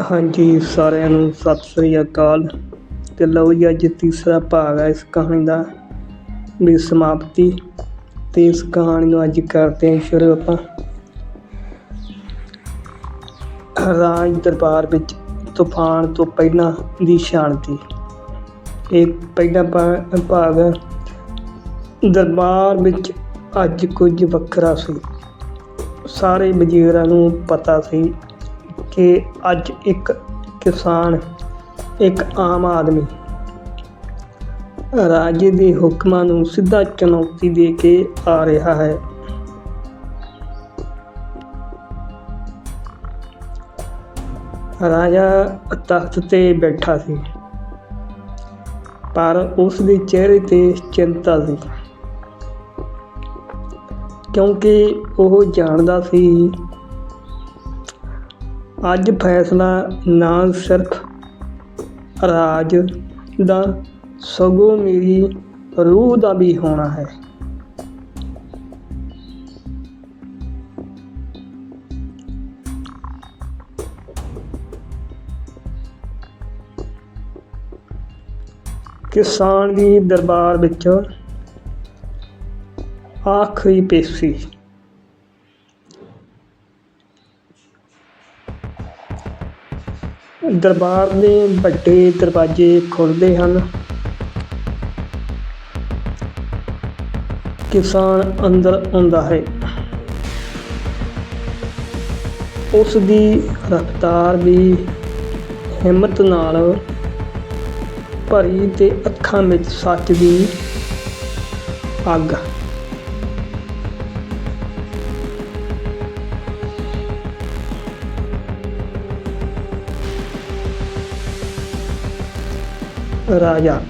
ਹਾਂਜੀ, ਸਾਰਿਆਂ ਨੂੰ ਸਤਿ ਸ੍ਰੀ ਅਕਾਲ। ਤੇ ਲਓ ਜੀ, ਅੱਜ ਤੀਸਰਾ ਭਾਗ ਹੈ ਇਸ ਕਹਾਣੀ ਦਾ ਵੀ ਸਮਾਪਤੀ। ਤੇ ਇਸ ਕਹਾਣੀ ਨੂੰ ਅੱਜ ਕਰਦੇ ਹਾਂ ਸ਼ੁਰੂ ਆਪਾਂ। ਰਾਜ ਦਰਬਾਰ ਵਿੱਚ ਤੂਫਾਨ ਤੋਂ ਪਹਿਲਾਂ ਦੀ ਸ਼ਾਂਤੀ। ਇਹ ਪਹਿਲਾ ਭਾ- ਭਾਗ ਦਰਬਾਰ ਵਿੱਚ ਅੱਜ ਕੁਝ ਵੱਖਰਾ ਸੀ। ਸਾਰੇ ਵਜ਼ੀਰਾਂ ਨੂੰ ਪਤਾ ਸੀ ਕਿ ਅੱਜ ਇੱਕ ਕਿਸਾਨ, ਇੱਕ ਆਮ ਆਦਮੀ ਰਾਜੇ ਦੇ ਹੁਕਮਾਂ ਨੂੰ ਸਿੱਧਾ ਚੁਣੌਤੀ ਦੇ ਕੇ ਆ ਰਿਹਾ ਹੈ। ਰਾਜਾ ਤਖਤ ਤੇ ਬੈਠਾ ਸੀ, ਪਰ ਉਸ ਦੇ ਚਿਹਰੇ ਤੇ ਚਿੰਤਾ ਸੀ, ਕਿਉਂਕਿ ਉਹ ਜਾਣਦਾ ਸੀ ਅੱਜ ਫੈਸਲਾ ਨਾ ਸਿਰਫ ਰਾਜ ਦਾ, ਸਗੋਂ ਮੇਰੀ ਰੂਹ ਦਾ ਵੀ ਹੋਣਾ ਹੈ। ਕਿਸਾਨ ਦੀ ਦਰਬਾਰ ਵਿੱਚ ਆਖਰੀ ਪੇਸ਼ੀ। ਦਰਬਾਰ ਦੇ ਵੱਡੇ ਦਰਵਾਜ਼ੇ ਖੁੱਲ੍ਹਦੇ ਹਨ। ਕਿਸਾਨ ਅੰਦਰ ਆਉਂਦਾ ਹੈ। ਉਸ ਦੀ ਰਫ਼ਤਾਰ ਵੀ ਹਿੰਮਤ ਨਾਲ ਭਰੀ ਤੇ ਅੱਖਾਂ ਵਿੱਚ ਸੱਚ ਦੀ ਅੱਗ ਰਾਜਾ।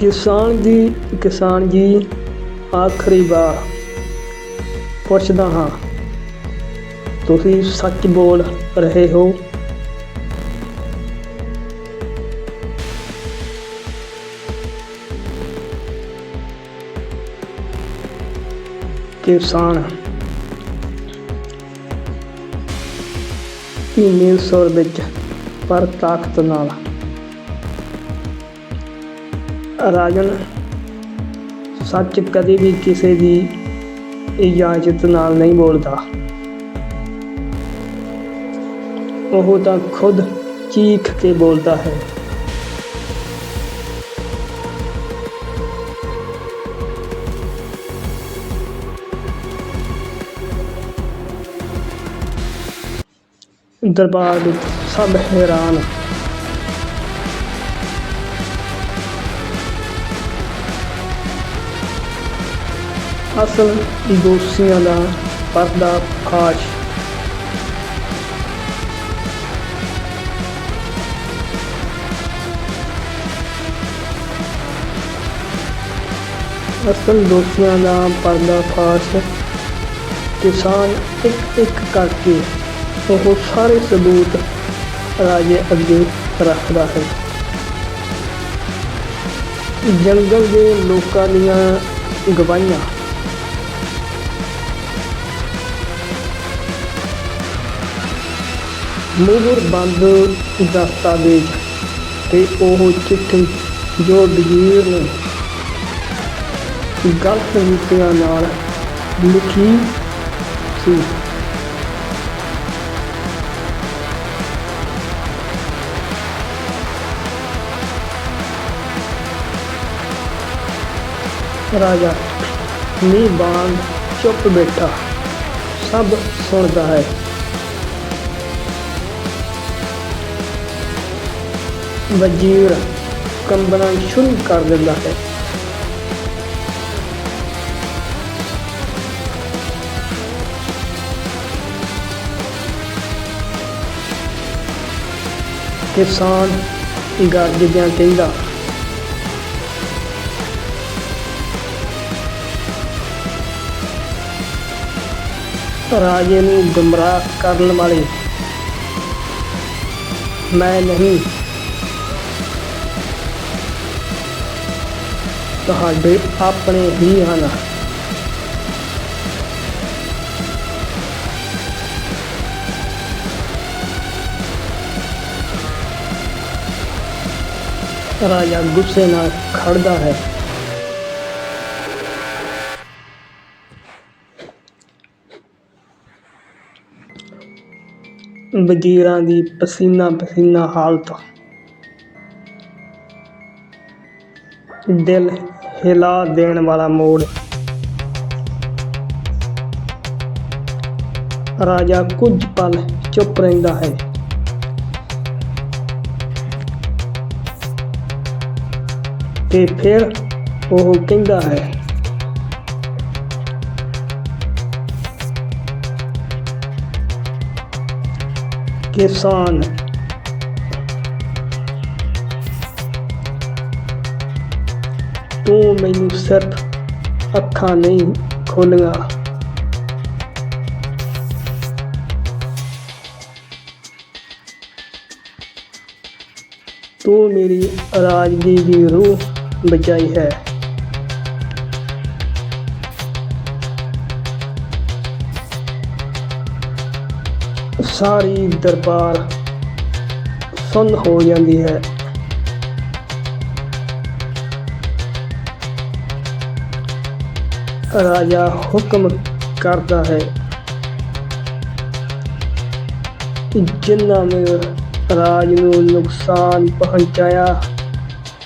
ਕਿਸਾਨ ਦੀ ਕਿਸਾਨ ਜੀ, ਆਖਰੀ ਵਾਰ ਪੁੱਛਦਾ ਹਾਂ, ਤੁਸੀਂ ਸੱਚ ਬੋਲ ਰਹੇ ਹੋ? ਕਿਸਾਨ ਧੀਮੇ ਸੁਰ ਵਿੱਚ ਪਰ ਤਾਕਤ ਨਾਲ ਰਾਜਨ ਸੱਚ ਕਦੇ ਵੀ ਕਿਸੇ ਦੀ ਇਜਾਜ਼ਤ ਨਾਲ ਨਹੀਂ ਬੋਲਦਾ ਉਹ ਤਾਂ ਖੁਦ ਚੀਖ ਕੇ ਬੋਲਦਾ ਹੈ ਦਰਬਾਰ ਵਿੱਚ ਸਭ ਹੈਰਾਨ ਅਸਲ ਦੋਸ਼ੀਆਂ ਦਾ ਪਰਦਾ ਫਾਸ਼ ਅਸਲ ਦੋਸ਼ੀਆਂ ਦਾ ਪਰਦਾ ਫਾਸ਼ ਕਿਸਾਨ ਇੱਕ ਇੱਕ ਕਰਕੇ ਉਹ ਸਾਰੇ ਸਬੂਤ ਰਾਜੇ ਅੱਗੇ ਰੱਖਦਾ ਹੈ। ਜੰਗਲ ਦੇ ਲੋਕਾਂ ਦੀਆਂ ਗਵਾਹੀਆਂ। ਮੋਹਰ ਬੰਦ ਦਸਤਾਵੇਜ਼ ਤੇ ਉਹ ਚਿੱਠੀ ਜੋ ਵਜ਼ੀਰ ਨੇ ਗਲਤ ਨੀਤੀਆਂ ਨਾਲ ਲਿਖੀ ਸੀ। ਰਾਜਾ ਨੀਬਾਨ ਚੁੱਪ ਬੈਠਾ, ਸਭ ਸੁਣਦਾ ਹੈ। ਵਜ਼ੀਰ ਕੰਬਣਾ ਸ਼ੁਰੂ ਕਰ ਦਿੰਦਾ ਹੈ। ਕਿਸਾਨ ਗਰਜਦਿਆਂ ਕਹਿੰਦਾ ਰਾਜੇ ਨੂੰ ਗੁੰਮਰਾਹ ਕਰਨ ਵਾਲੇ। ਮੈਂ ਨਹੀਂ। ਤੁਹਾਡੇ ਆਪਣੇ ਹੀ ਹਨ। ਰਾਜਾ ਗੁੱਸੇ ਨਾਲ ਖੜਦਾ ਹੈ। ਵਜ਼ੀਰਾਂ ਦੀ ਪਸੀਨਾ ਪਸੀਨਾ ਹਾਲਤ। ਦਿਲ ਹਿਲਾ ਦੇਣ ਵਾਲਾ ਮੋੜ। ਰਾਜਾ ਕੁਝ ਪਲ ਚੁੱਪ ਰਹਿੰਦਾ ਹੈ। ਤੇ ਫਿਰ ਉਹ ਕਹਿੰਦਾ ਹੈ ਕਿਸਾਨ ਤੂੰ ਮੈਨੂੰ ਸਿਰਫ ਅੱਖਾਂ ਨਹੀਂ ਖੋਲੀਆਂ। ਤੂੰ ਮੇਰੀ ਰਾਜਗੀ ਦੀ ਰੂਹ ਬਚਾਈ ਹੈ। ਸਾਰੀ ਦਰਬਾਰ ਸੁੰਨ ਹੋ ਜਾਂਦੀ ਹੈ। ਰਾਜਾ ਹੁਕਮ ਕਰਦਾ ਹੈ ਕਿ ਜਿਨ੍ਹਾਂ ਨੇ ਰਾਜ ਨੂੰ ਨੁਕਸਾਨ ਪਹੁੰਚਾਇਆ,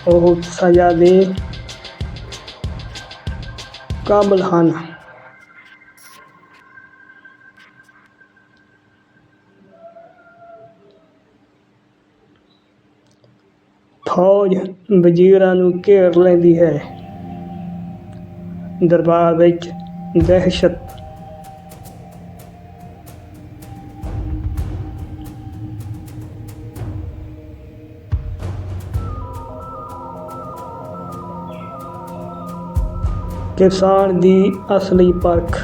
ਉਹ ਸਜ਼ਾ ਦੇ ਕਾਬਲ ਹਨ। ਫੌਜ ਵਜ਼ੀਰਾਂ ਨੂੰ ਘੇਰ ਲੈਂਦੀ ਹੈ। ਦਰਬਾਰ ਵਿੱਚ ਦਹਿਸ਼ਤ। ਕਿਸਾਨ ਦੀ ਅਸਲੀ ਪਰਖ।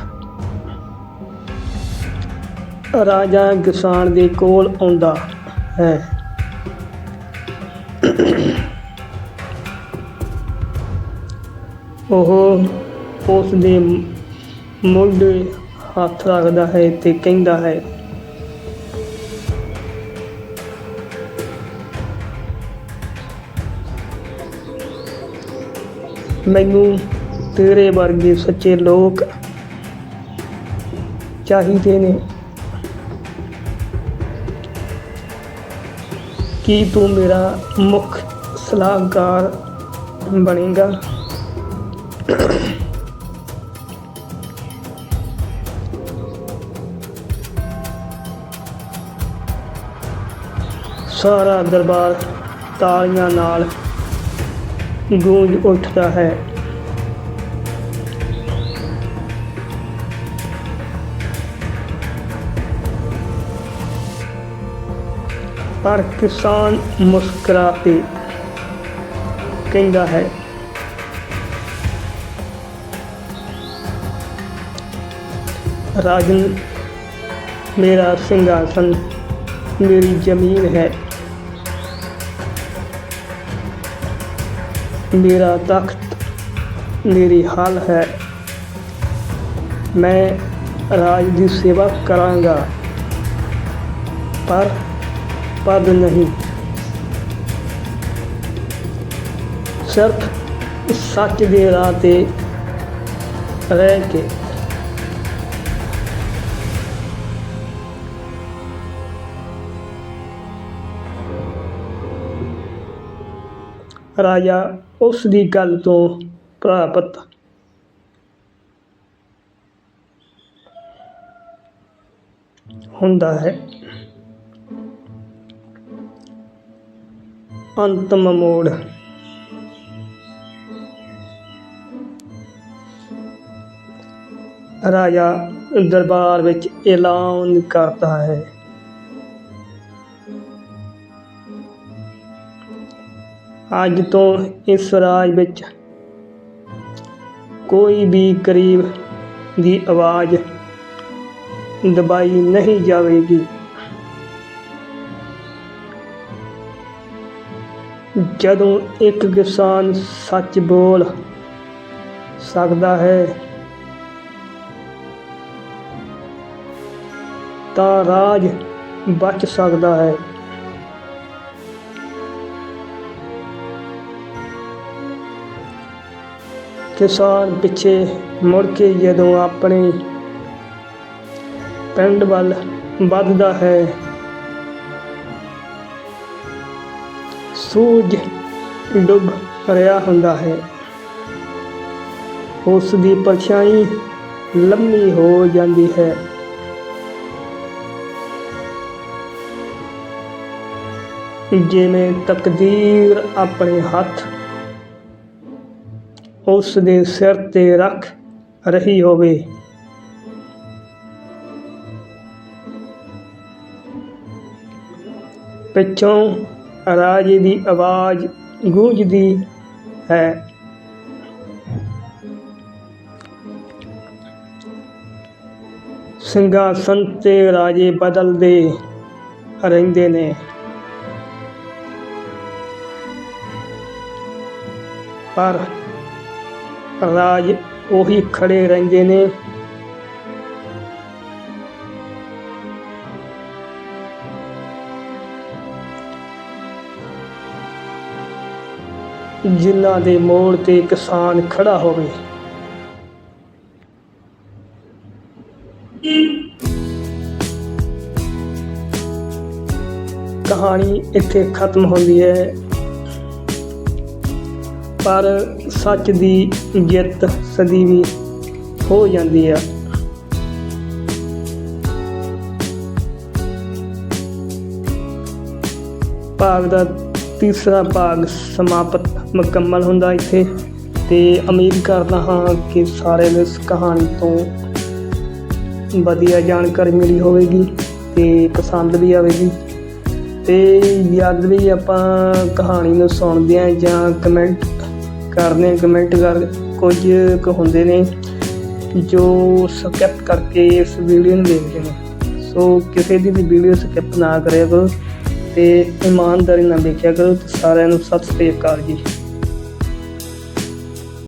ਰਾਜਾ ਕਿਸਾਨ ਦੇ ਕੋਲ ਆਉਂਦਾ ਹੈ। ਉਹ ਉਸ ਦੇ ਮੋਢੇ ਹੱਥ ਰੱਖਦਾ ਹੈ ਤੇ ਕਹਿੰਦਾ ਹੈ, ਮੈਨੂੰ ਤੇਰੇ ਵਰਗੇ ਸੱਚੇ ਲੋਕ ਚਾਹੀਦੇ ਨੇ। ਕੀ ਤੂੰ ਮੇਰਾ ਮੁੱਖ ਸਲਾਹਕਾਰ ਬਣੇਗਾ? ਸਾਰਾ ਦਰਬਾਰ ਤਾਲੀਆਂ ਨਾਲ ਗੂੰਜ ਉੱਠਦਾ ਹੈ। ਪਰ ਕਿਸਾਨ ਮੁਸਕਰਾ ਕੇ ਕਹਿੰਦਾ ਹੈ, ਰਾਜਨ, ਮੇਰਾ ਸਿੰਘਾਸਨ ਮੇਰੀ ਜ਼ਮੀਨ ਹੈ। ਮੇਰਾ ਤਖਤ ਮੇਰੀ ਹਾਲ ਹੈ ਮੈਂ ਰਾਜ ਦੀ ਸੇਵਾ ਕਰਾਂਗਾ ਪਰ ਪਦ ਨਹੀਂ ਸਿਰਫ ਸੱਚ ਦੇ ਰਾਹ ਤੇ ਰਹਿ ਕੇ ਰਾਜਾ ਉਸ ਦੀ ਗੱਲ ਤੋਂ ਪ੍ਰਾਪਤ। ਹੁੰਦਾ ਹੈ। ਅੰਤਮ ਮੋੜ। ਰਾਜਾ ਦਰਬਾਰ ਵਿੱਚ ਐਲਾਨ ਕਰਦਾ ਹੈ। ਅੱਜ ਤੋਂ ਇਸ ਰਾਜ ਵਿੱਚ ਕੋਈ ਵੀ ਗਰੀਬ ਦੀ ਆਵਾਜ਼ ਦਬਾਈ ਨਹੀਂ ਜਾਵੇਗੀ। ਜਦੋਂ ਇੱਕ ਕਿਸਾਨ ਸੱਚ ਬੋਲ ਸਕਦਾ ਹੈ, ਤਾਂ ਰਾਜ ਬਚ ਸਕਦਾ ਹੈ। ਕਿਸਾਨ ਪਿੱਛੇ ਮੁੜ ਕੇ ਜਦੋਂ ਆਪਣੇ ਪਿੰਡ ਵੱਲ ਵੱਧਦਾ ਹੈ। ਸੂਰਜ ਡੁੱਬ ਰਿਹਾ ਹੁੰਦਾ ਹੈ। ਉਸ ਦੀ ਪਰਛਾਈ ਲੰਮੀ ਹੋ ਜਾਂਦੀ ਹੈ। ਜਿਵੇਂ ਤਕਦੀਰ ਆਪਣੇ ਹੱਥ ਉਸ ਦੇ ਸਿਰ ਤੇ ਰੱਖ ਰਹੀ ਹੋਵੇ। ਪਿੱਛੋਂ ਰਾਜੇ ਦੀ ਆਵਾਜ਼ ਗੂੰਜਦੀ ਹੈ। ਸਿੰਘਾਸਨ ਤੇ ਰਾਜੇ ਬਦਲਦੇ ਰਹਿੰਦੇ ਨੇ। ਪਰ ਰਾਜ ਉਹੀ ਖੜੇ ਰਹਿੰਦੇ ਨੇ। ਜਿਨ੍ਹਾਂ ਦੇ ਮੋੜ ਤੇ ਕਿਸਾਨ ਖੜਾ ਹੋਵੇ। ਕਹਾਣੀ ਇੱਥੇ ਖਤਮ ਹੁੰਦੀ ਹੈ। ਪਰ ਸੱਚ ਦੀ ਜਿੱਤ ਸਦੀ ਵੀ ਹੋ ਜਾਂਦੀ ਆ। ਭਾਗ ਦਾ ਤੀਸਰਾ ਭਾਗ ਸਮਾਪਤ ਮੁਕੰਮਲ ਹੁੰਦਾ ਇੱਥੇ ਤੇ ਉਮੀਦ ਕਰਦਾ ਹਾਂ ਕਿ ਸਾਰਿਆਂ ਨੂੰ ਇਸ ਕਹਾਣੀ ਤੋਂ ਵਧੀਆ ਜਾਣਕਾਰੀ ਮਿਲੀ ਹੋਵੇਗੀ ਤੇ ਪਸੰਦ ਵੀ ਆਵੇਗੀ। ਤੇ ਜਦ ਵੀ ਆਪਾਂ ਕਹਾਣੀ ਨੂੰ ਸੁਣਦੇ ਆ ਜਾਂ ਕਮੈਂਟ ਕਰਦੇ ਕਮੈਂਟ ਕਰ, ਕੁਝ ਕੁ ਹੁੰਦੇ ਨੇ ਜੋ ਸਕਿਪ ਕਰਕੇ ਇਸ ਵੀਡੀਓ ਨੂੰ ਦੇਖਦੇ ਨੇ। ਸੋ ਕਿਸੇ ਦੀ ਵੀ ਵੀਡੀਓ ਸਕਿਪ ਨਾ ਕਰਿਆ ਕਰੋ ਤੇ ਇਮਾਨਦਾਰੀ ਨਾਲ ਦੇਖਿਆ ਕਰੋ ਸਾਰਿਆਂ ਨੂੰ ਸਬਸਕ੍ਰਾਈਬ ਕਰ ਜੀ।